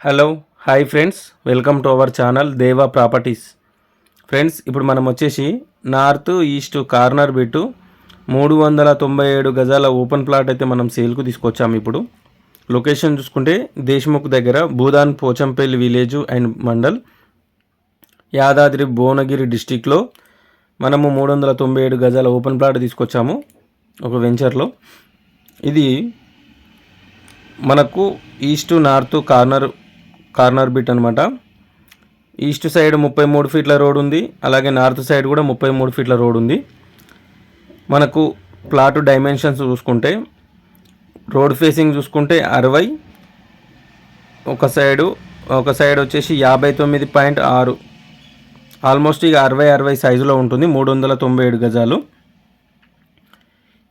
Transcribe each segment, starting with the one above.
Hello hi friends welcome to our channel Deva properties friends ఇప్పుడు మనం వచ్చేసి north east corner bit మూడు వందల తొంభై ఏడు గజాల ఓపెన్ ప్లాట్ అయితే మనం సేల్కు తీసుకొచ్చాము ఇప్పుడు. లొకేషన్ చూసుకుంటే దేశ్ముఖ్ దగ్గర భూదాన్ పోచంపల్లి విలేజ్ అండ్ మండల్. యాదాద్రి భువనగిరి డిస్టిక్లో మనము మూడు వందల తొంభై ఏడు గజాల ఓపెన్ ప్లాట్ తీసుకొచ్చాము ఒక వెంచర్లో ఇది మనకు east north corner corner bit అనమాట ఈస్ట్ సైడ్ ముప్పై మూడు ఫీట్ల రోడ్ ఉంది. అలాగే నార్త్ సైడ్ కూడా ముప్పై మూడు ఫీట్ల రోడ్ ఉంది. మనకు ప్లాట్ డైమెన్షన్స్ చూసుకుంటే రోడ్ ఫేసింగ్ చూసుకుంటే అరవై ఒక సైడు ఒక సైడ్ వచ్చేసి యాభై తొమ్మిది పాయింట్ ఆరు. ఆల్మోస్ట్ ఇక అరవై అరవై సైజులో ఉంటుంది. మూడు వందల తొంభై ఏడు గజాలు.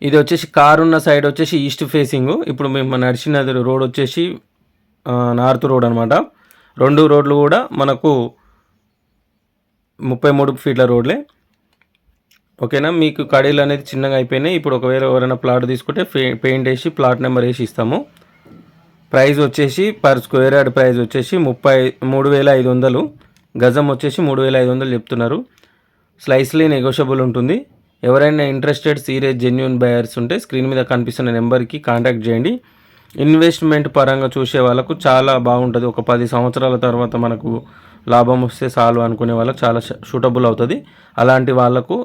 ఇది వచ్చేసి కారు ఉన్న సైడ్ వచ్చేసి ఈస్ట్ ఫేసింగ్. ఇప్పుడు మేము నడిచిన రోడ్ వచ్చేసి నార్త్ రోడ్ అనమాట రెండు రోడ్లు కూడా మనకు ముప్పై మూడు ఫీట్ల రోడ్లే. ఓకేనా? మీకు కడీలు అనేది చిన్నగా అయిపోయినాయి. ఇప్పుడు ఒకవేళ ఎవరైనా ప్లాట్ తీసుకుంటే పెయింట్ వేసి ప్లాట్ నెంబర్ వేసి ఇస్తాము. ప్రైస్ వచ్చేసి పర్ స్క్వేర్ యార్డ్ ప్రైస్ వచ్చేసి ముప్పై మూడు వేల ఐదు వందలు. గజం వచ్చేసి మూడు వేల ఐదు వందలు చెప్తున్నారు. స్లైస్లీ నెగోషియబుల్ ఉంటుంది. ఎవరైనా ఇంట్రెస్టెడ్ సీరియస్ జెన్యున్ బయర్స్ ఉంటే స్క్రీన్ మీద కనిపిస్తున్న నెంబర్కి కాంటాక్ట్ చేయండి. ఇన్వెస్ట్మెంట్ పరంగా చూసే వాళ్ళకు చాలా బాగుంటుంది. ఒక పది సంవత్సరాల తర్వాత మనకు లాభం వస్తే చాలు అనుకునే వాళ్ళకి చాలా సూటబుల్ అవుతుంది. అలాంటి వాళ్ళకు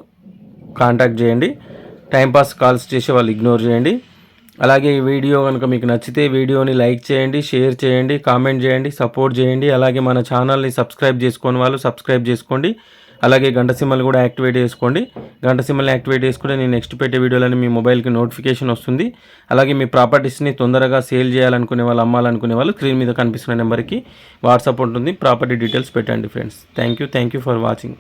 కాంటాక్ట్ చేయండి. టైంపాస్ కాల్స్ చేసే వాళ్ళు ఇగ్నోర్ చేయండి. అలాగే ఈ వీడియో కనుక మీకు నచ్చితే వీడియోని లైక్ చేయండి షేర్ చేయండి కామెంట్ చేయండి సపోర్ట్ చేయండి. అలాగే మన ఛానల్ని సబ్స్క్రైబ్ చేసుకొని వాళ్ళు సబ్స్క్రైబ్ చేసుకోండి. అలాగే గంట సింబల్ కూడా యాక్టివేట్ చేసుకోండి. గంట సింబల్ని యాక్టివేట్ చేసుకుంటే నేను నెక్స్ట్ పెట్టే వీడియోలని మీ మొబైల్కి నోటిఫికేషన్ వస్తుంది. అలాగే మీ ప్రాపర్టీస్ని తొందరగా సేల్ చేయాలనుకునే వాళ్ళు అమ్మాలనుకునే వాళ్ళు స్క్రీన్ మీద కనిపిస్తున్న నెంబర్కి వాట్సాప్ ఉంటుంది. ప్రాపర్టీ డీటెయిల్స్ పెట్టండి friends. Thank you thank you for watching.